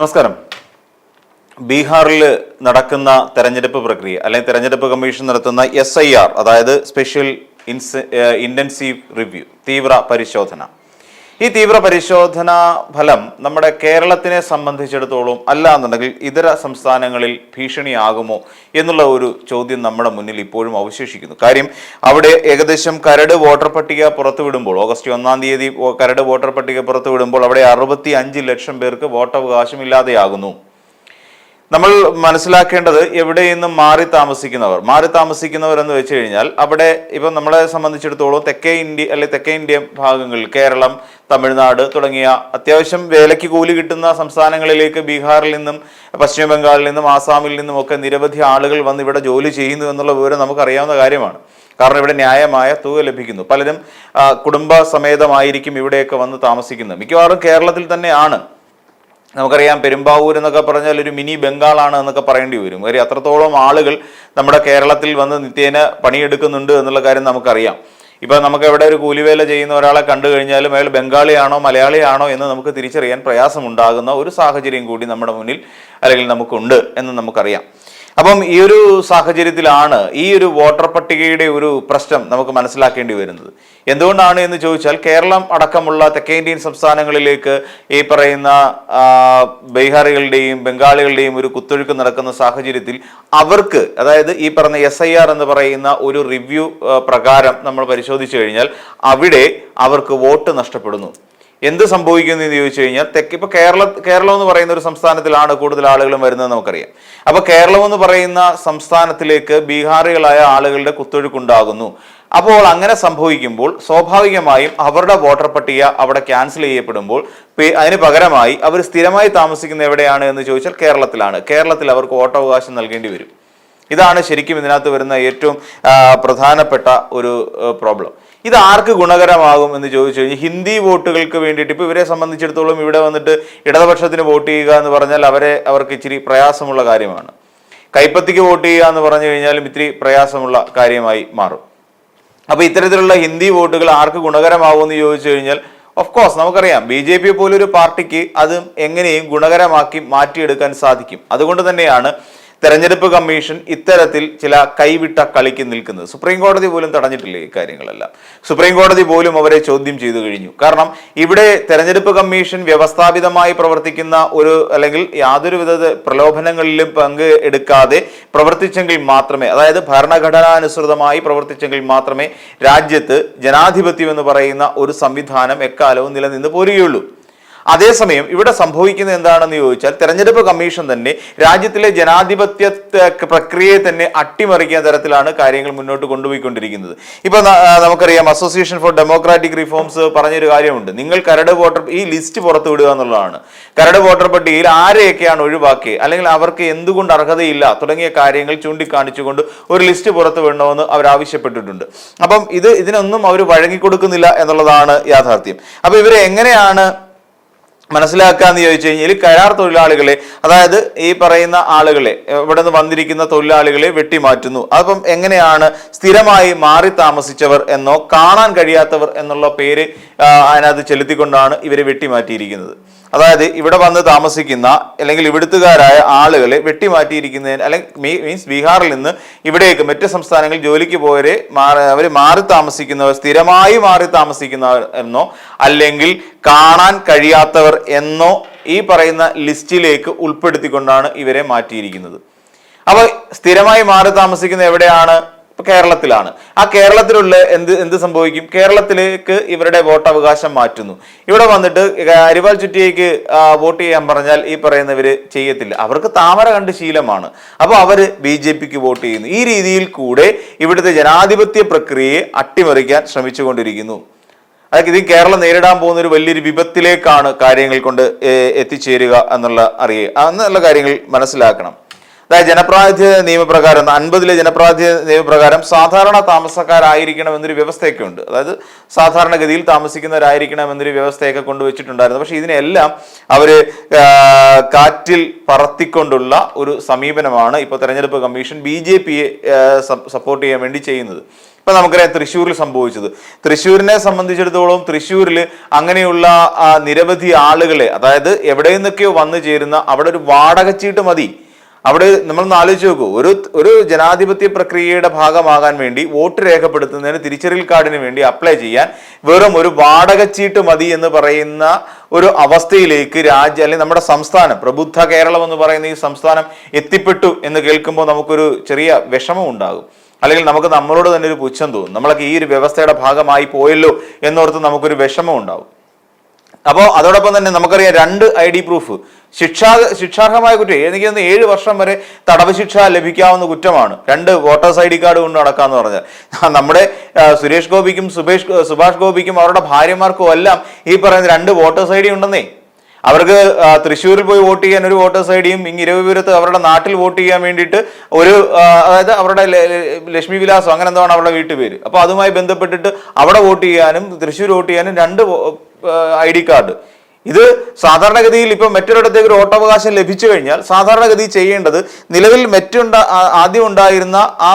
നമസ്കാരം. ബീഹാറിൽ നടക്കുന്ന തെരഞ്ഞെടുപ്പ് പ്രക്രിയ അല്ലെങ്കിൽ തെരഞ്ഞെടുപ്പ് കമ്മീഷൻ നടത്തുന്ന എസ് ഐ ആർ അതായത് സ്പെഷ്യൽ ഇൻസ് ഇന്റൻസീവ് റിവ്യൂ തീവ്ര പരിശോധന. ഈ തീവ്ര പരിശോധന ഫലം നമ്മുടെ കേരളത്തിനെ സംബന്ധിച്ചിടത്തോളം അല്ല എന്നുണ്ടെങ്കിൽ ഇതര സംസ്ഥാനങ്ങളിൽ ഭീഷണിയാകുമോ എന്നുള്ള ഒരു ചോദ്യം നമ്മുടെ മുന്നിൽ ഇപ്പോഴും അവശേഷിക്കുന്നു. കാര്യം അവിടെ ഏകദേശം കരട് വോട്ടർ പട്ടിക പുറത്തുവിടുമ്പോൾ ഓഗസ്റ്റ് ഒന്നാം തീയതി കരട് വോട്ടർ പട്ടിക പുറത്തുവിടുമ്പോൾ അവിടെ അറുപത്തി ലക്ഷം പേർക്ക് വോട്ടവകാശം ഇല്ലാതെയാകുന്നു. നമ്മൾ മനസ്സിലാക്കേണ്ടത് എവിടെ നിന്നും മാറി താമസിക്കുന്നവർ. മാറി താമസിക്കുന്നവർ എന്ന് വെച്ച് കഴിഞ്ഞാൽ അവിടെ ഇപ്പം നമ്മളെ സംബന്ധിച്ചിടത്തോളം തെക്കേ ഇന്ത്യ അല്ലെ തെക്കേ ഇന്ത്യൻ ഭാഗങ്ങളിൽ കേരളം തമിഴ്നാട് തുടങ്ങിയ അത്യാവശ്യം വേലയ്ക്ക് കൂലി കിട്ടുന്ന സംസ്ഥാനങ്ങളിലേക്ക് ബീഹാറിൽ നിന്നും പശ്ചിമ ബംഗാളിൽ നിന്നും ആസാമിൽ നിന്നും ഒക്കെ നിരവധി ആളുകൾ വന്ന് ഇവിടെ ജോലി ചെയ്യുന്നു എന്നുള്ള വിവരം നമുക്കറിയാവുന്ന കാര്യമാണ്. കാരണം ഇവിടെ ന്യായമായ തുക ലഭിക്കുന്നു. പലരും കുടുംബ സമേതമായിരിക്കും ഇവിടെയൊക്കെ വന്ന് താമസിക്കുന്നത്. മിക്കവാറും കേരളത്തിൽ തന്നെയാണ്. നമുക്കറിയാം പെരുമ്പാവൂർ എന്നൊക്കെ പറഞ്ഞാൽ ഒരു മിനി ബംഗാളാണ് എന്നൊക്കെ പറയേണ്ടി വരും. കാര്യം അത്രത്തോളം ആളുകൾ നമ്മുടെ കേരളത്തിൽ വന്ന് നിത്യേന പണിയെടുക്കുന്നുണ്ട് എന്നുള്ള കാര്യം നമുക്കറിയാം. ഇപ്പം നമുക്ക് എവിടെ ഒരു കൂലിവേല ചെയ്യുന്ന ഒരാളെ കണ്ടു കഴിഞ്ഞാലും അയാൾ ബംഗാളിയാണോ മലയാളിയാണോ എന്ന് നമുക്ക് തിരിച്ചറിയാൻ പ്രയാസമുണ്ടാകുന്ന ഒരു സാഹചര്യം കൂടി നമ്മുടെ മുന്നിൽ അല്ലെങ്കിൽ നമുക്കുണ്ട് എന്ന് നമുക്കറിയാം. അപ്പം ഈ ഒരു സാഹചര്യത്തിലാണ് ഈ ഒരു വോട്ടർ പട്ടികയുടെ ഒരു പ്രശ്നം നമുക്ക് മനസ്സിലാക്കേണ്ടി വരുന്നത്. എന്തുകൊണ്ടാണ് എന്ന് ചോദിച്ചാൽ കേരളം അടക്കമുള്ള തെക്കേ ഇന്ത്യൻ സംസ്ഥാനങ്ങളിലേക്ക് ഈ പറയുന്ന ബീഹാറികളുടെയും ബംഗാളികളുടെയും ഒരു കുത്തൊഴുക്ക് നടക്കുന്ന സാഹചര്യത്തിൽ അവർക്ക് അതായത് ഈ പറഞ്ഞ എസ് എന്ന് പറയുന്ന ഒരു റിവ്യൂ പ്രകാരം നമ്മൾ പരിശോധിച്ചു കഴിഞ്ഞാൽ അവിടെ അവർക്ക് വോട്ട് നഷ്ടപ്പെടുന്നു. എന്ത് സംഭവിക്കുന്നു എന്ന് ചോദിച്ചു കഴിഞ്ഞാൽ തെക്ക് ഇപ്പൊ കേരള കേരളം എന്ന് പറയുന്ന ഒരു സംസ്ഥാനത്തിലാണ് കൂടുതൽ ആളുകളും വരുന്നത് നമുക്കറിയാം. അപ്പൊ കേരളം എന്ന് പറയുന്ന സംസ്ഥാനത്തിലേക്ക് ബീഹാറികളായ ആളുകളുടെ കുത്തൊഴുക്കുണ്ടാകുന്നു. അപ്പോൾ അങ്ങനെ സംഭവിക്കുമ്പോൾ സ്വാഭാവികമായും അവരുടെ വോട്ടർ പട്ടിക അവിടെ ക്യാൻസൽ ചെയ്യപ്പെടുമ്പോൾ അതിന് പകരമായി അവർ സ്ഥിരമായി താമസിക്കുന്ന എവിടെയാണ് എന്ന് ചോദിച്ചാൽ കേരളത്തിലാണ്. കേരളത്തിൽ അവർക്ക് വോട്ടവകാശം നൽകേണ്ടി വരും. ഇതാണ് ശരിക്കും ഇതിനകത്ത് വരുന്ന ഏറ്റവും പ്രധാനപ്പെട്ട ഒരു പ്രോബ്ലം. ഇത് ആർക്ക് ഗുണകരമാകും എന്ന് ചോദിച്ചു കഴിഞ്ഞാൽ ഹിന്ദി വോട്ടുകൾക്ക് വേണ്ടിയിട്ട് ഇപ്പോൾ ഇവരെ സംബന്ധിച്ചിടത്തോളം ഇവിടെ വന്നിട്ട് ഇടതുപക്ഷത്തിന് വോട്ട് ചെയ്യുക എന്ന് പറഞ്ഞാൽ അവരെ അവർക്ക് ഇച്ചിരി പ്രയാസമുള്ള കാര്യമാണ്. കൈപ്പത്തിക്ക് വോട്ട് ചെയ്യുക എന്ന് പറഞ്ഞു കഴിഞ്ഞാലും ഇത്തിരി പ്രയാസമുള്ള കാര്യമായി മാറും. അപ്പോൾ ഇത്തരത്തിലുള്ള ഹിന്ദി വോട്ടുകൾ ആർക്ക് ഗുണകരമാവുമെന്ന് ചോദിച്ചു കഴിഞ്ഞാൽ ഓഫ് കോഴ്സ് നമുക്കറിയാം ബി ജെ പി പോലൊരു പാർട്ടിക്ക് അത് എങ്ങനെയും ഗുണകരമാക്കി മാറ്റിയെടുക്കാൻ സാധിക്കും. അതുകൊണ്ട് തന്നെയാണ് തെരഞ്ഞെടുപ്പ് കമ്മീഷൻ ഇത്തരത്തിൽ ചില കൈവിട്ട കളിക്ക് നിൽക്കുന്നത്. സുപ്രീം കോടതി പോലും തടഞ്ഞിട്ടില്ല ഈ കാര്യങ്ങളെല്ലാം സുപ്രീം കോടതി പോലും അവരെ ചോദ്യം ചെയ്തു കഴിഞ്ഞു. കാരണം ഇവിടെ തെരഞ്ഞെടുപ്പ് കമ്മീഷൻ വ്യവസ്ഥാപിതമായി പ്രവർത്തിക്കുന്ന ഒരു അല്ലെങ്കിൽ യാതൊരു വിധ പ്രലോഭനങ്ങളിലും പങ്ക് എടുക്കാതെ പ്രവർത്തിച്ചെങ്കിൽ മാത്രമേ അതായത് ഭരണഘടനാനുസൃതമായി പ്രവർത്തിച്ചെങ്കിൽ മാത്രമേ രാജ്യത്ത് ജനാധിപത്യം എന്ന് പറയുന്ന ഒരു സംവിധാനം എക്കാലവും നിലനിന്ന് പോരുകയുള്ളൂ. അതേസമയം ഇവിടെ സംഭവിക്കുന്നത് എന്താണെന്ന് ചോദിച്ചാൽ തെരഞ്ഞെടുപ്പ് കമ്മീഷൻ തന്നെ രാജ്യത്തിലെ ജനാധിപത്യ പ്രക്രിയയെ തന്നെ അട്ടിമറിക്കുന്ന തരത്തിലാണ് കാര്യങ്ങൾ മുന്നോട്ട് കൊണ്ടുപോയിക്കൊണ്ടിരിക്കുന്നത്. ഇപ്പൊ നമുക്കറിയാം അസോസിയേഷൻ ഫോർ ഡെമോക്രാറ്റിക് റിഫോംസ് പറഞ്ഞൊരു കാര്യമുണ്ട്. നിങ്ങൾ കരട് വോട്ടർ ഈ ലിസ്റ്റ് പുറത്തു വിടുക എന്നുള്ളതാണ്. കരട് വോട്ടർ പട്ടികയിൽ ആരെയൊക്കെയാണ് ഒഴിവാക്കി അല്ലെങ്കിൽ അവർക്ക് എന്തുകൊണ്ട് അർഹതയില്ല? തുടങ്ങിയ കാര്യങ്ങൾ ചൂണ്ടിക്കാണിച്ചുകൊണ്ട് ഒരു ലിസ്റ്റ് പുറത്തു വിടണമെന്ന് അവർ ആവശ്യപ്പെട്ടിട്ടുണ്ട്. അപ്പം ഇത് ഇതിനൊന്നും അവർ വഴങ്ങിക്കൊടുക്കുന്നില്ല എന്നുള്ളതാണ് യാഥാർത്ഥ്യം. അപ്പൊ ഇവരെ എങ്ങനെയാണ് മനസ്സിലാക്കാന്ന് ചോദിച്ചു കഴിഞ്ഞാൽ കരാർ തൊഴിലാളികളെ അതായത് ഈ പറയുന്ന ആളുകളെ ഇവിടെ നിന്ന് വന്നിരിക്കുന്ന തൊഴിലാളികളെ വെട്ടിമാറ്റുന്നു. അപ്പം എങ്ങനെയാണ് സ്ഥിരമായി മാറി താമസിച്ചവർ എന്നോ കാണാൻ കഴിയാത്തവർ എന്നുള്ള പേര് അതിനകത്ത് ചെലുത്തിക്കൊണ്ടാണ് ഇവരെ വെട്ടിമാറ്റിയിരിക്കുന്നത്. അതായത് ഇവിടെ വന്ന് താമസിക്കുന്ന അല്ലെങ്കിൽ ഇവിടുത്തുകാരായ ആളുകളെ വെട്ടിമാറ്റിയിരിക്കുന്നതിന് അല്ലെങ്കിൽ മീൻസ് ബീഹാറിൽ നിന്ന് ഇവിടേക്ക് മറ്റ് സംസ്ഥാനങ്ങളിൽ ജോലിക്ക് പോയവരെ അവർ മാറി താമസിക്കുന്നവർ സ്ഥിരമായി മാറി താമസിക്കുന്നവർ എന്നോ അല്ലെങ്കിൽ കാണാൻ കഴിയാത്തവർ എന്നോ ഈ പറയുന്ന ലിസ്റ്റിലേക്ക് ഉൾപ്പെടുത്തിക്കൊണ്ടാണ് ഇവരെ മാറ്റിയിരിക്കുന്നത്. അപ്പൊ സ്ഥിരമായി മാറി താമസിക്കുന്ന എവിടെയാണ്? ഇപ്പൊ കേരളത്തിലാണ്. ആ കേരളത്തിലുള്ള എന്ത് എന്ത് സംഭവിക്കും? കേരളത്തിലേക്ക് ഇവരുടെ വോട്ടവകാശം മാറ്റുന്നു. ഇവിടെ വന്നിട്ട് അരിവാൾ ചുറ്റിയേക്ക് വോട്ട് ചെയ്യാൻ പറഞ്ഞാൽ ഈ പറയുന്നവര് ചെയ്യത്തില്ല. അവർക്ക് താമര കണ്ട് ശീലമാണ്. അപ്പോൾ അവർ ബി ജെ പിക്ക് വോട്ട് ചെയ്യുന്നു. ഈ രീതിയിൽ കൂടെ ഇവിടുത്തെ ജനാധിപത്യ പ്രക്രിയയെ അട്ടിമറിക്കാൻ ശ്രമിച്ചുകൊണ്ടിരിക്കുന്നു. അതായത് ഇത് കേരളം നേരിടാൻ പോകുന്ന ഒരു വലിയൊരു വിപത്തിലേക്കാണ് കാര്യങ്ങൾ കൊണ്ട് എത്തിച്ചേരുക എന്നുള്ള അറിയുക അങ്ങനെയുള്ള കാര്യങ്ങൾ മനസ്സിലാക്കണം. അതായത് ജനപ്രാതിനിധ്യ നിയമപ്രകാരം അൻപതിലെ ജനപ്രാതിനിധ്യ നിയമപ്രകാരം സാധാരണ താമസക്കാരായിരിക്കണം എന്നൊരു വ്യവസ്ഥയൊക്കെ ഉണ്ട്. അതായത് സാധാരണഗതിയിൽ താമസിക്കുന്നവരായിരിക്കണം എന്നൊരു വ്യവസ്ഥയൊക്കെ കൊണ്ടുവച്ചിട്ടുണ്ടായിരുന്നു. പക്ഷെ ഇതിനെല്ലാം അവർ കാറ്റിൽ പറത്തിക്കൊണ്ടുള്ള ഒരു സമീപനമാണ് ഇപ്പോൾ തെരഞ്ഞെടുപ്പ് കമ്മീഷൻ ബി ജെ പിയെ സപ്പോർട്ട് ചെയ്യാൻ വേണ്ടി ചെയ്യുന്നത്. ഇപ്പൊ നമുക്കറിയാം തൃശ്ശൂരിൽ സംഭവിച്ചത്. തൃശ്ശൂരിനെ സംബന്ധിച്ചിടത്തോളം തൃശ്ശൂരിൽ അങ്ങനെയുള്ള നിരവധി ആളുകളെ അതായത് എവിടെ നിന്നൊക്കെയോ വന്നു ചേരുന്ന അവിടെ ഒരു വാടക ചീട്ട് മതി. അവിടെ നമ്മൾ ആലോചിച്ച് നോക്കൂ. ഒരു ഒരു ജനാധിപത്യ പ്രക്രിയയുടെ ഭാഗമാകാൻ വേണ്ടി വോട്ട് രേഖപ്പെടുത്തുന്നതിന് തിരിച്ചറിയൽ കാർഡിന് വേണ്ടി അപ്ലൈ ചെയ്യാൻ വെറും ഒരു വാടക ചീട്ട് മതി എന്ന് പറയുന്ന ഒരു അവസ്ഥയിലേക്ക് രാജ്യം അല്ലെങ്കിൽ നമ്മുടെ സംസ്ഥാനം പ്രബുദ്ധ കേരളം എന്ന് പറയുന്ന ഈ സംസ്ഥാനം എത്തിപ്പെട്ടു എന്ന് കേൾക്കുമ്പോൾ നമുക്കൊരു ചെറിയ വിഷമം ഉണ്ടാകും. അല്ലെങ്കിൽ നമുക്ക് നമ്മളോട് തന്നെ ഒരു പുച്ഛം തോന്നും. നമ്മളൊക്കെ ഈ ഒരു വ്യവസ്ഥയുടെ ഭാഗമായി പോയല്ലോ എന്നോർത്ത് നമുക്കൊരു വിഷമം ഉണ്ടാവും അപ്പോൾ അതോടൊപ്പം തന്നെ നമുക്കറിയാം രണ്ട് ഐ ഡി പ്രൂഫ്. ശിക്ഷാ ശിക്ഷാർഹമായ കുറ്റം. എനിക്ക് തന്നെ ഏഴ് വർഷം വരെ തടവ് ശിക്ഷ ലഭിക്കാവുന്ന കുറ്റമാണ്. രണ്ട് വോട്ടേഴ്സ് ഐ ഡി കാർഡ് കൊണ്ട് നടക്കാന്ന് പറഞ്ഞാൽ. നമ്മുടെ സുരേഷ് ഗോപിക്കും സുബേഷ് സുഭാഷ് ഗോപിക്കും അവരുടെ ഭാര്യമാർക്കും എല്ലാം ഈ പറയുന്ന രണ്ട് വോട്ടേഴ്സ് ഐ ഡി ഉണ്ടെന്നേ. അവർക്ക് തൃശ്ശൂരിൽ പോയി വോട്ട് ചെയ്യാൻ ഒരു വോട്ടേഴ്സ് ഐ ഡിയും ഇങ്ങ് ഇരവിപുരത്ത് അവരുടെ നാട്ടിൽ വോട്ട് ചെയ്യാൻ വേണ്ടിയിട്ട് ഒരു അതായത് അവരുടെ ലക്ഷ്മി വിലാസം അങ്ങനെ എന്താണ് അവരുടെ വീട്ടുപേര്. അപ്പോൾ അതുമായി ബന്ധപ്പെട്ടിട്ട് അവിടെ വോട്ട് ചെയ്യാനും തൃശ്ശൂർ വോട്ട് ചെയ്യാനും രണ്ട് ഐ ഡി കാർഡ്. ഇത് സാധാരണഗതിയിൽ ഇപ്പം മറ്റൊരിടത്തേക്ക് ഒരു ഓട്ടവകാശം ലഭിച്ചു കഴിഞ്ഞാൽ സാധാരണഗതി ചെയ്യേണ്ടത് നിലവിൽ മറ്റുണ്ട ആദ്യം ഉണ്ടായിരുന്ന ആ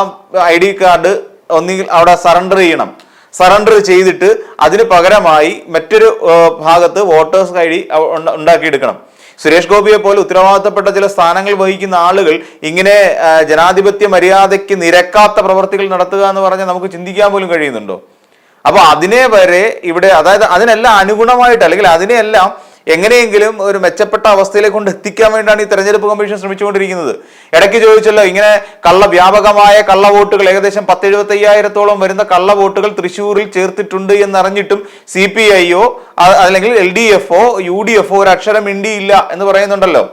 ഐ ഡി കാർഡ് ഒന്നുകിൽ അവിടെ സറണ്ടർ ചെയ്യണം. സറണ്ടർ ചെയ്തിട്ട് അതിന് പകരമായി മറ്റൊരു ഭാഗത്ത് വോട്ടേഴ്സ് ഐ ഡി ഉണ്ടാക്കിയെടുക്കണം. സുരേഷ് ഗോപിയെ പോലെ ഉത്തരവാദിത്തപ്പെട്ട ചില സ്ഥാനങ്ങൾ വഹിക്കുന്ന ആളുകൾ ഇങ്ങനെ ജനാധിപത്യ മര്യാദയ്ക്ക് നിരക്കാത്ത പ്രവർത്തികൾ നടത്തുക എന്ന് പറഞ്ഞാൽ നമുക്ക് ചിന്തിക്കാൻ പോലും കഴിയുന്നുണ്ടോ? അപ്പൊ അതിനെ വരെ ഇവിടെ അതായത് അതിനെല്ലാം അനുഗുണമായിട്ട് അല്ലെങ്കിൽ അതിനെയെല്ലാം എങ്ങനെയെങ്കിലും ഒരു മെച്ചപ്പെട്ട അവസ്ഥയിലേക്ക് കൊണ്ട് എത്തിക്കാൻ വേണ്ടിയാണ് ഈ തെരഞ്ഞെടുപ്പ് കമ്മീഷൻ ശ്രമിച്ചുകൊണ്ടിരിക്കുന്നത്. ഇടയ്ക്ക് ചോദിച്ചല്ലോ ഇങ്ങനെ കള്ള വ്യാപകമായ കള്ള വോട്ടുകൾ ഏകദേശം പത്തെഴുപത്തി അയ്യായിരത്തോളം വരുന്ന കള്ള വോട്ടുകൾ തൃശ്ശൂരിൽ ചേർത്തിട്ടുണ്ട് എന്നറിഞ്ഞിട്ടും സി പി ഐയോ അല്ലെങ്കിൽ എൽ ഡി എഫോ യു ഡി എഫോ ഒരു അക്ഷരം മിണ്ടിയില്ല എന്ന് പറയുന്നുണ്ടല്ലോ.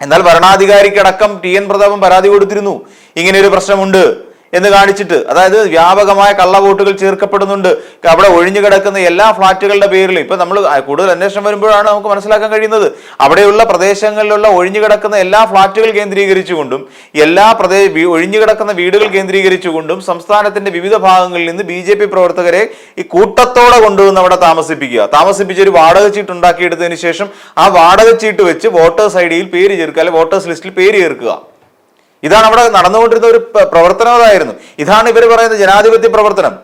എന്നാൽ ഭരണാധികാരിക്കടക്കം ടി എൻ പ്രതാപം പരാതി കൊടുത്തിരുന്നു. ഇങ്ങനെ ഒരു പ്രശ്നമുണ്ട്. എന്ന് കാണിച്ചിട്ട് അതായത് വ്യാപകമായ കള്ളവോട്ടുകൾ ചേർക്കപ്പെടുന്നുണ്ട്. അവിടെ ഒഴിഞ്ഞു കിടക്കുന്ന എല്ലാ ഫ്ളാറ്റുകളുടെ പേരിലും. ഇപ്പൊ നമ്മൾ കൂടുതൽ അന്വേഷണം വരുമ്പോഴാണ് നമുക്ക് മനസ്സിലാക്കാൻ കഴിയുന്നത്. അവിടെയുള്ള പ്രദേശങ്ങളിലുള്ള ഒഴിഞ്ഞു കിടക്കുന്ന എല്ലാ ഫ്ളാറ്റുകൾ കേന്ദ്രീകരിച്ചുകൊണ്ടും എല്ലാ പ്രദേശ ഒഴിഞ്ഞു കിടക്കുന്ന വീടുകൾ കേന്ദ്രീകരിച്ചുകൊണ്ടും സംസ്ഥാനത്തിന്റെ വിവിധ ഭാഗങ്ങളിൽ നിന്ന് ബി ജെ പി പ്രവർത്തകരെ ഈ കൂട്ടത്തോടെ കൊണ്ടുവന്ന് അവിടെ താമസിപ്പിക്കുക. താമസിപ്പിച്ച് ഒരു വാടക ചീട്ട് ഉണ്ടാക്കിയെടുത്തതിന് ശേഷം ആ വാടക ചീട്ട് വെച്ച് വോട്ടേഴ്സ് ഐ ഡിയിൽ പേര് ചേർക്കുക അല്ലെങ്കിൽ വോട്ടേഴ്സ് ലിസ്റ്റിൽ പേര് ചേർക്കുക. ഇതാണ് അവിടെ നടന്നുകൊണ്ടിരുന്ന ഒരു പ്രവർത്തനം അതായിരുന്നു. ഇതാണ് ഇവർ പറയുന്ന ജനാധിപത്യ പ്രവർത്തനം.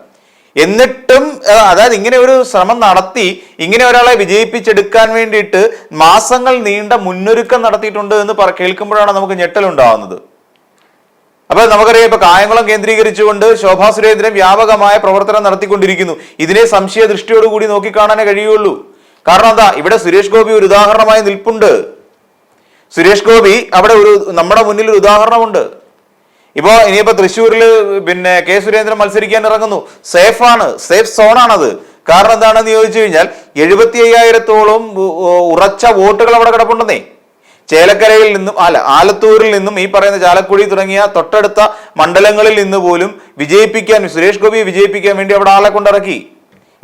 എന്നിട്ടും അതായത് ഇങ്ങനെ ഒരു ശ്രമം നടത്തി ഇങ്ങനെ ഒരാളെ വിജയിപ്പിച്ചെടുക്കാൻ വേണ്ടിയിട്ട് മാസങ്ങൾ നീണ്ട മുന്നൊരുക്കം നടത്തിയിട്ടുണ്ട് എന്ന് കേൾക്കുമ്പോഴാണ് നമുക്ക് ഞെട്ടലുണ്ടാവുന്നത് അപ്പൊ നമുക്കറിയാം ഇപ്പൊ കായംകുളം കേന്ദ്രീകരിച്ചുകൊണ്ട് ശോഭാ സുരേന്ദ്രൻ വ്യാപകമായ പ്രവർത്തനം നടത്തിക്കൊണ്ടിരിക്കുന്നു. ഇതിനെ സംശയ ദൃഷ്ടിയോടുകൂടി നോക്കിക്കാണാനേ കഴിയുള്ളൂ. കാരണം എന്താ ഇവിടെ സുരേഷ് ഗോപി ഒരു ഉദാഹരണമായി നിൽപ്പുണ്ട്. സുരേഷ് ഗോപി അവിടെ ഒരു നമ്മുടെ മുന്നിൽ ഒരു ഉദാഹരണമുണ്ട്. ഇപ്പോ ഇനിയിപ്പോ തൃശ്ശൂരിൽ പിന്നെ കെ സുരേന്ദ്രൻ മത്സരിക്കാൻ ഇറങ്ങുന്നു. സേഫാണ് സേഫ് സോണാണത് കാരണം എന്താണെന്ന് ചോദിച്ചു കഴിഞ്ഞാൽ എഴുപത്തി അയ്യായിരത്തോളം ഉറച്ച വോട്ടുകൾ അവിടെ കിടപ്പുണ്ടെന്നേ. ചേലക്കരയിൽ നിന്നും അല്ല ആലത്തൂരിൽ നിന്നും ഈ പറയുന്ന ചാലക്കുടി തുടങ്ങിയ തൊട്ടടുത്ത മണ്ഡലങ്ങളിൽ നിന്ന് പോലും വിജയിപ്പിക്കാൻ സുരേഷ് ഗോപിയെ വിജയിപ്പിക്കാൻ വേണ്ടി അവിടെ ആളെ കൊണ്ടിറക്കി.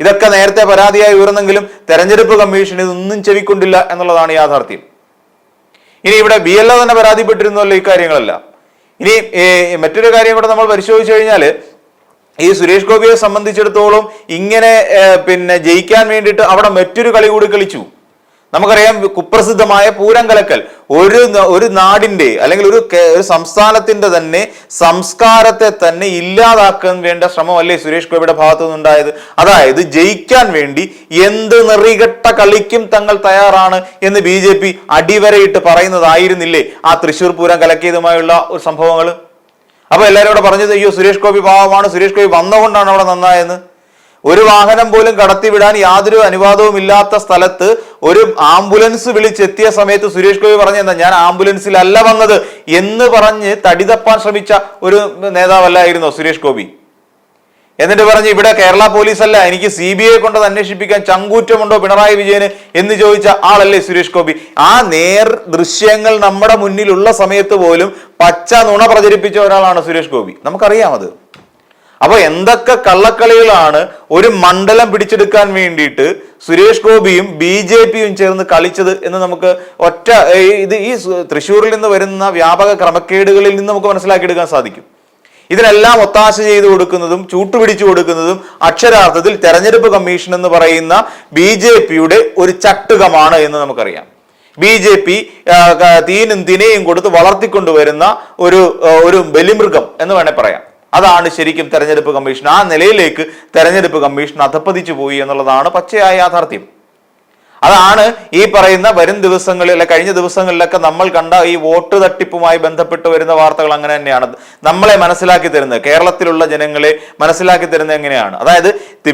ഇതൊക്കെ നേരത്തെ പരാതിയായി ഉയർന്നെങ്കിലും തെരഞ്ഞെടുപ്പ് കമ്മീഷൻ ഇതൊന്നും ചെവിക്കൊണ്ടില്ല എന്നുള്ളതാണ് യാഥാർത്ഥ്യം. ഇനി ഇവിടെ ബി എൽ ഒ തന്നെ പരാതിപ്പെട്ടിരുന്നല്ലോ ഈ ഇക്കാര്യങ്ങളെല്ലാം ഇനി മറ്റൊരു കാര്യം കൂടെ നമ്മൾ പരിശോധിച്ചു കഴിഞ്ഞാൽ ഈ സുരേഷ് ഗോപിയെ സംബന്ധിച്ചിടത്തോളം ഇങ്ങനെ പിന്നെ ജയിക്കാൻ വേണ്ടിയിട്ട് അവിടെ മറ്റൊരു കളി കൂടി കളിച്ചു. നമുക്കറിയാം കുപ്രസിദ്ധമായ പൂരം കലക്കൽ ഒരു ഒരു നാടിന്റെ അല്ലെങ്കിൽ ഒരു ഒരു സംസ്ഥാനത്തിന്റെ തന്നെ സംസ്കാരത്തെ തന്നെ ഇല്ലാതാക്കാൻ വേണ്ട ശ്രമം അല്ലേ സുരേഷ് ഗോപിയുടെ ഭാഗത്തു നിന്നുണ്ടായത് അതായത് ജയിക്കാൻ വേണ്ടി എന്ത് നിറികെട്ട കളിക്കും തങ്ങൾ തയ്യാറാണ് എന്ന് ബി ജെ പി അടിവരയിട്ട് പറയുന്നതായിരുന്നില്ലേ ആ തൃശൂർ പൂരം കലക്കിയതുമായുള്ള ഒരു സംഭവങ്ങൾ അപ്പൊ എല്ലാവരും ഇവിടെ പറഞ്ഞത് അയ്യോ സുരേഷ് ഗോപി പാവമാണ് സുരേഷ് ഗോപി വന്നുകൊണ്ടാണ് അവിടെ നന്നായെന്ന്. ഒരു വാഹനം പോലും കടത്തിവിടാൻ യാതൊരു അനുവാദവും ഇല്ലാത്ത സ്ഥലത്ത് ഒരു ആംബുലൻസ് വിളിച്ചെത്തിയ സമയത്ത് സുരേഷ് ഗോപി പറഞ്ഞ എന്താ ഞാൻ ആംബുലൻസിലല്ല വന്നത് എന്ന് പറഞ്ഞ് തടി തപ്പാൻ ശ്രമിച്ച ഒരു നേതാവല്ലായിരുന്നോ സുരേഷ് ഗോപി? എന്നിട്ട് പറഞ്ഞ് ഇവിടെ കേരള പോലീസ് അല്ല എനിക്ക് സി ബി ഐ കൊണ്ടത് അന്വേഷിപ്പിക്കാൻ ചങ്കൂറ്റമുണ്ടോ പിണറായി വിജയന്? എന്ന് ചോദിച്ച ആളല്ലേ സുരേഷ് ഗോപി? ആ നേർ ദൃശ്യങ്ങൾ നമ്മുടെ മുന്നിലുള്ള സമയത്ത് പോലും പച്ച നുണ പ്രചരിപ്പിച്ച ഒരാളാണ് സുരേഷ് ഗോപി. നമുക്കറിയാം അത്. അപ്പൊ എന്തൊക്കെ കള്ളക്കളികളാണ് ഒരു മണ്ഡലം പിടിച്ചെടുക്കാൻ വേണ്ടിയിട്ട് സുരേഷ് ഗോപിയും ബി ജെ പിയും ചേർന്ന് കളിച്ചത് എന്ന് നമുക്ക് ഒറ്റ ഇത് ഈ തൃശ്ശൂരിൽ നിന്ന് വരുന്ന വ്യാപക ക്രമക്കേടുകളിൽ നിന്ന് നമുക്ക് മനസ്സിലാക്കിയെടുക്കാൻ സാധിക്കും. ഇതിനെല്ലാം ഒത്താശ ചെയ്തു കൊടുക്കുന്നതും ചൂട്ടുപിടിച്ചു കൊടുക്കുന്നതും അക്ഷരാർത്ഥത്തിൽ തെരഞ്ഞെടുപ്പ് കമ്മീഷൻ എന്ന് പറയുന്ന ബി ജെ പിയുടെ ഒരു ചട്ടുകമാണ് എന്ന് നമുക്കറിയാം. ബി ജെ പി തീനും തിനയും കൊടുത്ത് വളർത്തിക്കൊണ്ടുവരുന്ന ഒരു ഒരു ബലിമൃഗം എന്ന് വേണേൽ പറയാം. അതാണ് ശരിക്കും തെരഞ്ഞെടുപ്പ് കമ്മീഷൻ. ആ നിലയിലേക്ക് തെരഞ്ഞെടുപ്പ് കമ്മീഷൻ അധപ്പതിച്ചു പോയി എന്നുള്ളതാണ് പച്ചയായ യാഥാർത്ഥ്യം. അതാണ് ഈ പറയുന്ന വരും ദിവസങ്ങളിൽ കഴിഞ്ഞ ദിവസങ്ങളിലൊക്കെ നമ്മൾ കണ്ട ഈ വോട്ട് തട്ടിപ്പുമായി ബന്ധപ്പെട്ട് വരുന്ന വാർത്തകൾ അങ്ങനെ തന്നെയാണ്. നമ്മളെ മനസ്സിലാക്കി തരുന്നത്. കേരളത്തിലുള്ള ജനങ്ങളെ മനസ്സിലാക്കി തരുന്നത് എങ്ങനെയാണ്? അതായത്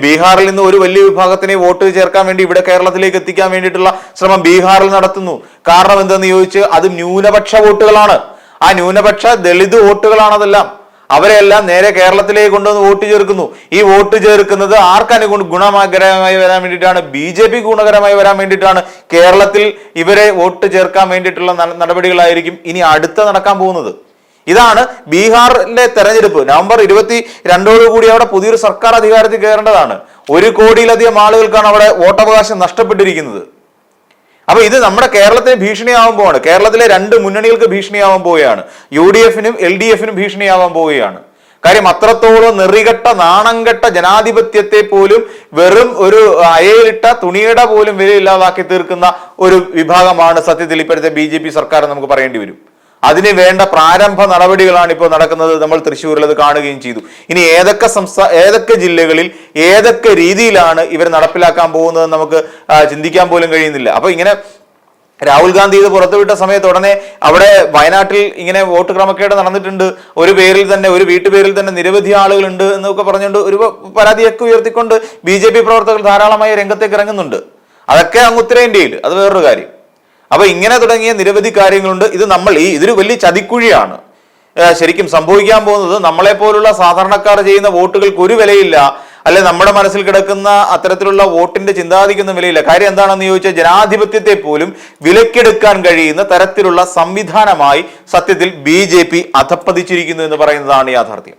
ബീഹാറിൽ നിന്ന് ഒരു വലിയ വിഭാഗത്തിനെ വോട്ട് ചേർക്കാൻ വേണ്ടി ഇവിടെ കേരളത്തിലേക്ക് എത്തിക്കാൻ വേണ്ടിയിട്ടുള്ള ശ്രമം ബീഹാറിൽ നടത്തുന്നു. കാരണം എന്തെന്ന് ചോദിച്ച് അത് ന്യൂനപക്ഷ വോട്ടുകളാണ്. ആ ന്യൂനപക്ഷ ദളിത് വോട്ടുകളാണ് അതെല്ലാം. അവരെല്ലാം നേരെ കേരളത്തിലേക്ക് കൊണ്ടുവന്ന് വോട്ട് ചേർക്കുന്നു. ഈ വോട്ട് ചേർക്കുന്നത് ആർക്കനു ഗുണകരമായി വരാൻ വേണ്ടിയിട്ടാണ്? ബി ജെ പി ഗുണകരമായി വരാൻ വേണ്ടിയിട്ടാണ്. കേരളത്തിൽ ഇവരെ വോട്ട് ചേർക്കാൻ വേണ്ടിയിട്ടുള്ള നടപടികളായിരിക്കും ഇനി അടുത്ത നടക്കാൻ പോകുന്നത്. ഇതാണ് ബീഹാറിലെ തെരഞ്ഞെടുപ്പ്. നവംബർ ഇരുപത്തി രണ്ടോടുകൂടി അവിടെ പുതിയൊരു സർക്കാർ അധികാരത്തിൽ കയറേണ്ടതാണ്. ഒരു കോടിയിലധികം ആളുകൾക്കാണ് അവിടെ വോട്ടവകാശം നഷ്ടപ്പെട്ടിരിക്കുന്നത്. അപ്പൊ ഇത് നമ്മുടെ കേരളത്തിന് ഭീഷണിയാവാൻ പോവാണ്. കേരളത്തിലെ രണ്ട് മുന്നണികൾക്ക് ഭീഷണിയാവാൻ പോവുകയാണ്. യു ഡി എഫിനും എൽ ഡി എഫിനും ഭീഷണിയാവാൻ പോവുകയാണ്. കാര്യം അത്രത്തോളം നെറികെട്ട നാണംകെട്ട ജനാധിപത്യത്തെ പോലും വെറും ഒരു അയയിലിട്ട തുണിയുടെ പോലും വിലയില്ലാതാക്കി തീർക്കുന്ന ഒരു വിഭാഗമാണ് സത്യത്തിൽ ഇപ്പോഴത്തെ ബി സർക്കാർ നമുക്ക് പറയേണ്ടി വരും. അതിന് വേണ്ട പ്രാരംഭ നടപടികളാണ് ഇപ്പോൾ നടക്കുന്നത്. നമ്മൾ തൃശ്ശൂരിൽ അത് കാണുകയും ചെയ്തു. ഇനി ഏതൊക്കെ സംസ്ഥാന ഏതൊക്കെ ജില്ലകളിൽ ഏതൊക്കെ രീതിയിലാണ് ഇവർ നടപ്പിലാക്കാൻ പോകുന്നത് നമുക്ക് ചിന്തിക്കാൻ പോലും കഴിയുന്നില്ല. അപ്പൊ ഇങ്ങനെ രാഹുൽ ഗാന്ധി ഇത് പുറത്തുവിട്ട സമയത്ത് ഉടനെ അവിടെ വയനാട്ടിൽ ഇങ്ങനെ വോട്ട് ക്രമക്കേട് നടന്നിട്ടുണ്ട്. ഒരു പേരിൽ തന്നെ ഒരു വീട്ടുപേരിൽ തന്നെ നിരവധി ആളുകളുണ്ട് എന്നൊക്കെ പറഞ്ഞുകൊണ്ട് ഒരു പരാതിയൊക്കെ ഉയർത്തിക്കൊണ്ട് ബി പ്രവർത്തകർ ധാരാളമായി രംഗത്തേക്ക് ഇറങ്ങുന്നുണ്ട്. അതൊക്കെ അങ്ങ് ഉത്തരേന്ത്യയിൽ. അത് വേറൊരു കാര്യം. അപ്പൊ ഇങ്ങനെ തുടങ്ങിയ നിരവധി കാര്യങ്ങളുണ്ട്. ഇത് നമ്മൾ ഈ ഇതൊരു വലിയ ചതിക്കുഴിയാണ്. ശരിക്കും സംഭവിക്കാൻ പോകുന്നത് നമ്മളെ പോലുള്ള സാധാരണക്കാർ ചെയ്യുന്ന വോട്ടുകൾക്ക് ഒരു വിലയില്ല. അല്ലെ നമ്മുടെ മനസ്സിൽ കിടക്കുന്ന അത്തരത്തിലുള്ള വോട്ടിന്റെ ചിന്താതിക്കുന്ന വിലയില്ല. കാര്യം എന്താണെന്ന് ചോദിച്ചാൽ ജനാധിപത്യത്തെ പോലും വിലക്കെടുക്കാൻ കഴിയുന്ന തരത്തിലുള്ള സംവിധാനമായി സത്യത്തിൽ ബി അധപ്പതിച്ചിരിക്കുന്നു എന്ന് പറയുന്നതാണ് യാഥാർത്ഥ്യം.